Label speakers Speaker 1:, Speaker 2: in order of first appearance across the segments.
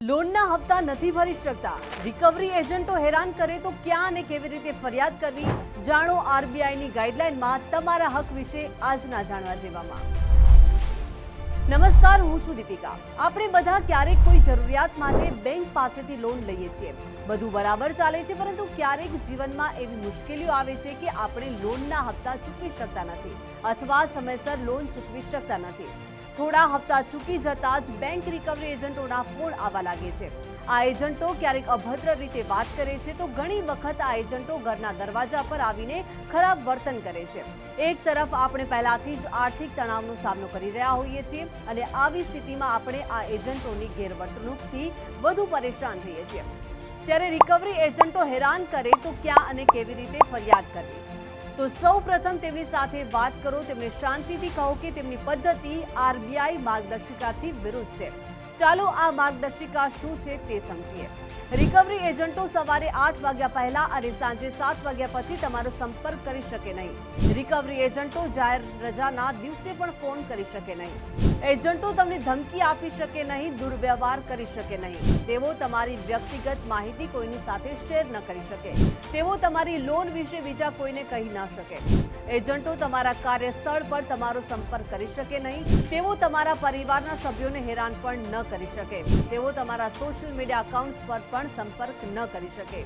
Speaker 1: લોનના હપ્તા નથી ભરી શકતા. રિકવરી એજન્ટો હેરાન કરે તો ક્યાં અને કેવી રીતે ફરિયાદ કરવી? જાણો આરબીઆઈની ગાઈડલાઈનમાં તમારા હક વિશે આજના જાણવા જેવામાં. નમસ્કાર, હું છું દીપિકા. આપણે બધા ક્યારેક કોઈ જરૂરિયાત માટે બેંક પાસેથી લોન લઈએ છીએ. બધું બરાબર ચાલે છે, પરંતુ ક્યારેક જીવનમાં એવી મુશ્કેલીઓ આવે છે કે આપણે લોનના હપ્તા ચૂકવી શકતા નથી. અથવા સમયસર લોન ચૂકવી શકતા નથી. થોડા હપ્તા ચૂકી જતા જ બેંક રિકવરી એજન્ટોના ફોન આવવા લાગે છે. આ એજન્ટો ક્યારેક અભદ્ર રીતે વાત કરે છે તો ઘણી વખત આ એજન્ટો ઘરના દરવાજા પર આવીને ખરાબ વર્તન કરે છે. એક તરફ આપણે પહેલાથી જ આર્થિક તણાવનો સામનો કરી રહ્યા હોઈએ છીએ અને આવી સ્થિતિમાં આપણે આ એજન્ટોની ગેરવર્તણૂકથી વધુ પરેશાન થઈએ છીએ. ત્યારે રિકવરી એજન્ટો હેરાન કરે તો ક્યાં અને કેવી રીતે ફરિયાદ કરવી? તો સૌ પ્રથમ તેમની સાથે વાત કરો, તેમણે શાંતિથી કહો કે તેમની પદ્ધતિ આરબીઆઈ માર્ગદર્શિકાથી વિરુદ્ધ છે. ચાલો આ માર્ગદર્શિકા શું છે તે સમજીએ. રિકવરી એજન્ટો સવારે આઠ વાગ્યા પહેલા અને સાંજે સાત વાગ્યા પછી તમારો સંપર્ક કરી શકે નહીં. રિકવરી એજન્ટો જાહેર રજાના દિવસે પણ ફોન કરી શકે નહીં. એજન્ટો તમને ધમકી આપી શકે નહીં, દુર્વ્યવહાર કરી શકે નહીં. તેઓ તમારી વ્યક્તિગત માહિતી કોઈની સાથે શેર ન કરી શકે. તેઓ તમારી લોન વિશે બીજા કોઈને કહી ન શકે. એજન્ટો તમારા કાર્યસ્થળ પર તમારો સંપર્ક કરી શકે નહીં. તેઓ તમારા પરિવારના સભ્યોને હેરાન પણ ન કરી શકે. તેઓ તમારા સોશિયલ મીડિયા એકાઉન્ટ્સ પર પણ સંપર્ક ન કરી શકે.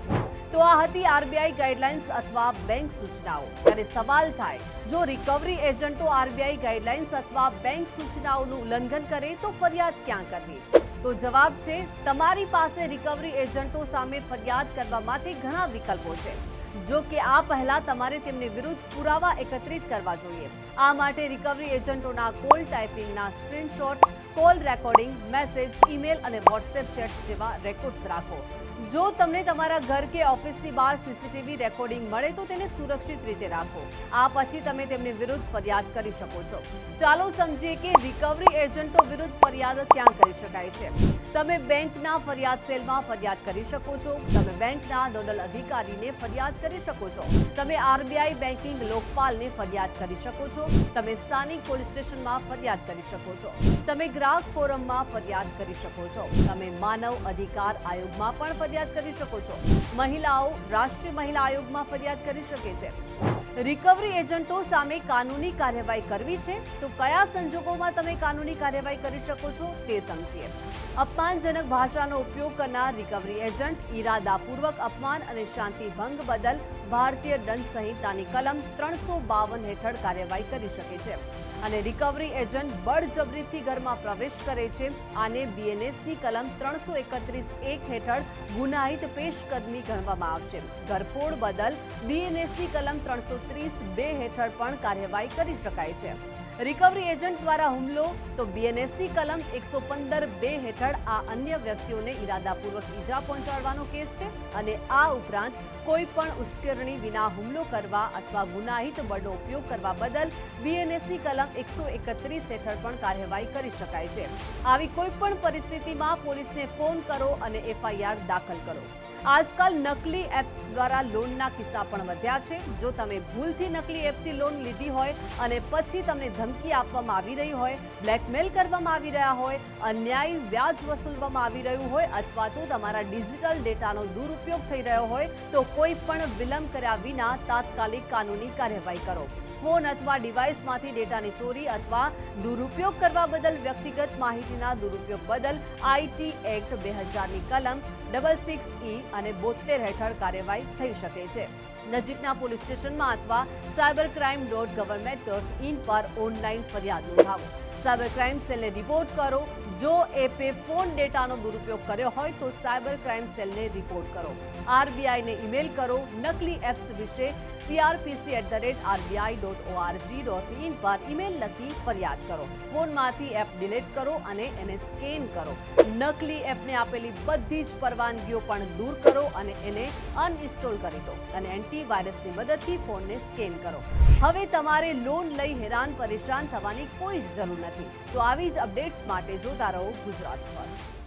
Speaker 1: તો આ હતી આરબીઆઈ ગાઈડલાઇન્સ અથવા બેંક સૂચનાઓ. ત્યારે સવાલ થાય, જો રિકવરી એજન્ટો આરબીઆઈ ગાઈડલાઇન્સ અથવા બેંક સૂચનાઓનું ઉલ્લંઘન કરે, તો ફરિયાદ ક્યાં કરવી? તો જવાબ છે, તમારી પાસે રિકવરી એજન્ટો સામે ફરિયાદ કરવા માટે ઘણા વિકલ્પો છે. જો કે આ પહેલા તમારે તેમની વિરુદ્ધ પુરાવા એકત્રિત કરવા જોઈએ. આ માટે રિકવરી એજન્ટોના call ટાઈપિંગના screenshot call recording, message, email અને વોટ્સએપ ચેટ્સ જેવા રેકોર્ડ્સ રાખો. જો તમને તમારા ઘર કે ઓફિસની બહાર સીસીટીવી રેકોર્ડિંગ મળે તો તેને સુરક્ષિત રીતે રાખો. આ પછી તમે તેમની વિરુદ્ધ ફરિયાદ કરી શકો છો. ચાલો સમજીએ કે રિકવરી એજન્ટો વિરુદ્ધ ફરિયાદ ક્યાં કરી શકાય છે. તમે બેંકના ફરિયાદ સેલમાં ફરિયાદ કરી શકો છો. તમે બેંકના નોડલ અધિકારીને ફરિયાદ કરી શકો છો. તમે આરબીઆઈ બેન્કિંગ લોકપાલને ફરિયાદ કરી શકો છો. તમે સ્થાનિક પોલીસ સ્ટેશનમાં ફરિયાદ કરી શકો છો. તમે ગ્રાહક ફોરમમાં ફરિયાદ કરી શકો છો. તમે માનવ અધિકાર આયોગમાં પણ ફરિયાદ કરી શકો છો. મહિલાઓ, રાષ્ટ્રીય મહિલા આયોગમાં ફરિયાદ કરી શકે છે. રિકવરી એજન્ટો સામે કાનૂની કાર્યવાહી કરવી છે. તો કયા સંજોગોમાં તમે કાનૂની કાર્યવાહી કરી શકો છો તે સમજીએ. અપમાનજનક ભાષાનો ઉપયોગ કરનાર રિકવરી એજન્ટ ઈરાદાપૂર્વક અપમાન અને શાંતિ ભંગ બદલ ભારતીય દંડ સંહિતાની કલમ ત્રણસો બાવન હેઠળ કાર્યવાહી કરી શકે છે. અને રિકવરી એજન્ટ બળજબરીથી ઘરમાં પ્રવેશ કરે છે. આને બીએનએસની કલમ ત્રણસો એકત્રીસ એક હેઠળ ગુનાહિત પેશકદમી ગણવામાં આવશે. ઘરફોડ બદલ બીએનએસની કલમ ત્રણસો ત્રીસ બે હેઠળ પણ કાર્યવાહી કરી શકાય છે. રિકવરી એજન્ટ દ્વારા હુમલો, તો બીએનએસની કલમ એકસો પંદર બે હેઠળ આ અન્ય વ્યક્તિઓને ઈરાદાપૂર્વક ઈજા પહોંચાડવાનો કેસ છે અને આ ઉપરાંત કોઈ પણ ઉશ્કેરણી વિના હુમલો કરવા અથવા ગુનાહિત બળનો ઉપયોગ કરવા બદલ બીએનએસની કલમ એકસો એકત્રીસ હેઠળ પણ કાર્યવાહી કરી શકાય છે. આવી કોઈ પણ પરિસ્થિતિમાં પોલીસને ફોન કરો અને એફઆઈઆર દાખલ કરો. આજકાલ નકલી એપ્સ દ્વારા લોનના કિસ્સા પણ વધ્યા છે. જો તમે ભૂલથી નકલી એપથી લોન લીધી હોય અને પછી તમને ધમકી આપવામાં આવી રહી હોય, બ્લેકમેલ કરવામાં આવી રહ્યા હોય, અન્યાયી વ્યાજ વસૂલવામાં આવી રહ્યું હોય અથવા તો તમારા ડિજિટલ ડેટાનો દુરુપયોગ થઈ રહ્યો હોય, તો કોઈ પણ વિલંબ કર્યા વિના તાત્કાલિક કાનૂની કાર્યવાહી કરો. ફોન અથવા ડિવાઇસમાંથી ડેટાની ચોરી અથવા દુરુપયોગ કરવા બદલ વ્યક્તિગત માહિતીના દુરુપયોગ બદલ આઈટી એક્ટ બે હજારની કલમ ડબલ સિક્સ ઈ અને બોતેર હેઠળ કાર્યવાહી થઈ શકે છે. નજીકના પોલીસ સ્ટેશનમાં અથવા cyber crime dot government dot in પર ઓનલાઈન ફરિયાદ નોંધાવો. સાયબર ક્રાઇમ સેલને રિપોર્ટ કરો. જો એપે ફોન ડેટાનો દુરુપયોગ કર્યો હોય તો સાયબર ક્રાઇમ સેલને રિપોર્ટ કરો. આરબીઆઈને ઈમેલ કરો નકલી એપ્સ વિશે CRPC at the rate RBI dot org dot in પર ઈમેલ લખી ફરિયાદ કરો. ફોનમાંથી એપ ડિલીટ કરો અને એને સ્કેન કરો. નકલી એપને આપેલી બધી જ પરવાનગીઓ પણ દૂર કરો અને એને અનઇન્સ્ટોલ કરી દો અને એન્ટીવાયરસની મદદથી ફોનને સ્કેન કરો. હવે તમારે લોન લઈ હેરાન પરેશાન થવાની કોઈ જ જરૂર નથી તો આવી જ અપડેટ્સ માટે જોતા રહો ગુજરાત ફર્સ્ટ.